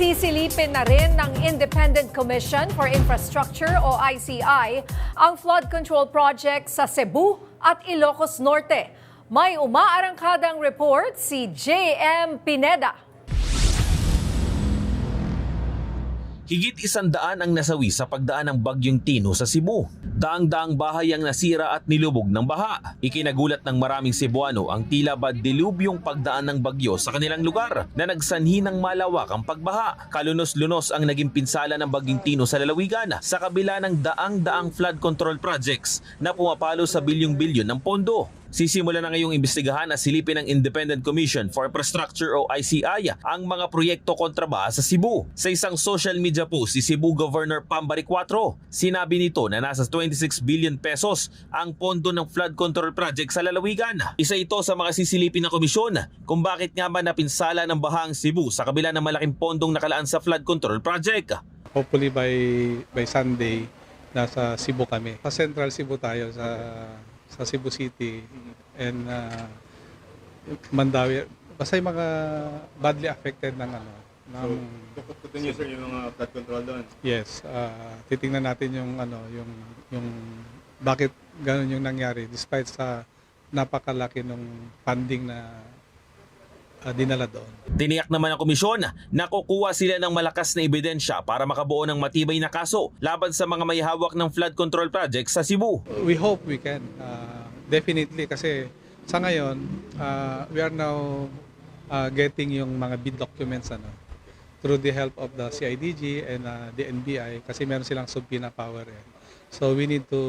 Sisilipin na rin ng Independent Commission for Infrastructure o ICI ang flood control project sa Cebu at Ilocos Norte. May umaarangkadang report si JM Pineda. Higit isandaan ang nasawi sa pagdaan ng bagyong Tino sa Cebu. Daang-daang bahay ang nasira at nilubog ng baha. Ikinagulat ng maraming Cebuano ang tila ba dilubyong pagdaan ng bagyo sa kanilang lugar na nagsanhi ng malawakang pagbaha. Kalunos-lunos ang naging pinsala ng bagyong Tino sa lalawigan sa kabila ng daang-daang flood control projects na pumapalo sa bilyong-bilyon ng pondo. Sisimula na ngayong imbestigahan at silipin ng Independent Commission for Infrastructure o ICI ang mga proyekto kontrabaha sa Cebu. Sa isang social media post si Cebu Governor Pambari 4, sinabi nito na nasa 26 billion pesos ang pondo ng flood control project sa lalawigan. Isa ito sa mga sisilipin ng komisyon kung bakit nga ba napinsala ng baha ang Cebu sa kabila ng malaking pondong nakalaan sa flood control project. Hopefully by by Sunday nasa Cebu kami. Sa Central Cebu tayo sa sa Cebu City and uh, Mandawi. Basta yung mga badly affected ng ano ng Tukutin niyo sir yung mga flood control doon. yes, uh, titingnan natin yung ano yung yung bakit ganun yung nangyari despite sa napakalaki ng funding na uh, dinala doon. Tiniyak naman ng komisyon na kukuha sila ng malakas na ebidensya para makabuo ng matibay na kaso laban sa mga may hawak ng flood control project sa Cebu. We hope we can. Uh, definitely kasi sa ngayon, uh, we are now uh, getting yung mga bid documents ano through the help of the CIDG and uh, the NBI kasi meron silang subpoena power eh. So we need to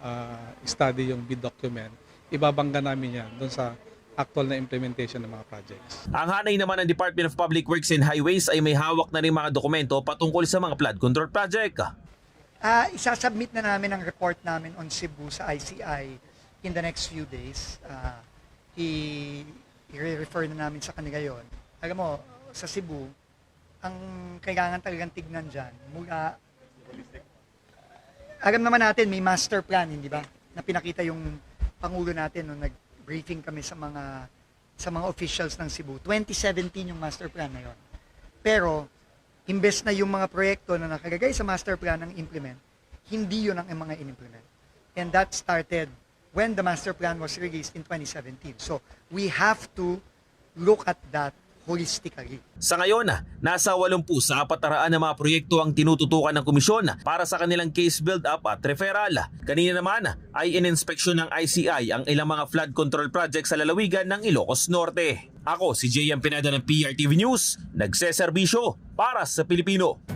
uh, study yung bid document. Ibabangga namin yan doon sa actual na implementation ng mga projects. Ang hanay naman ng Department of Public Works and Highways ay may hawak na rin mga dokumento patungkol sa mga flood control project. Ah, isasubmit na namin ang report namin on Cebu sa ICI in the next few days. Ah, i- i-refer na namin sa kanila yon. Alam mo, sa Cebu, ang kailangan talagang tignan dyan, mula, alam naman natin, may master plan, hindi ba? Na pinakita yung Pangulo natin nung nag-briefing kami sa mga sa mga officials ng Cebu. 2017 yung master plan na yon. Pero, imbes na yung mga proyekto na nakalagay sa master plan ng implement, hindi yun ang mga in-implement. And that started when the master plan was released in 2017. So, we have to look at that holistically. Sa ngayon, nasa 80 sa apataraan ng mga proyekto ang tinututukan ng komisyon para sa kanilang case build-up at referral. Kanina naman ay ininspeksyon ng ICI ang ilang mga flood control projects sa lalawigan ng Ilocos Norte. Ako si JM Pineda ng PRTV News, nagseserbisyo para sa Pilipino.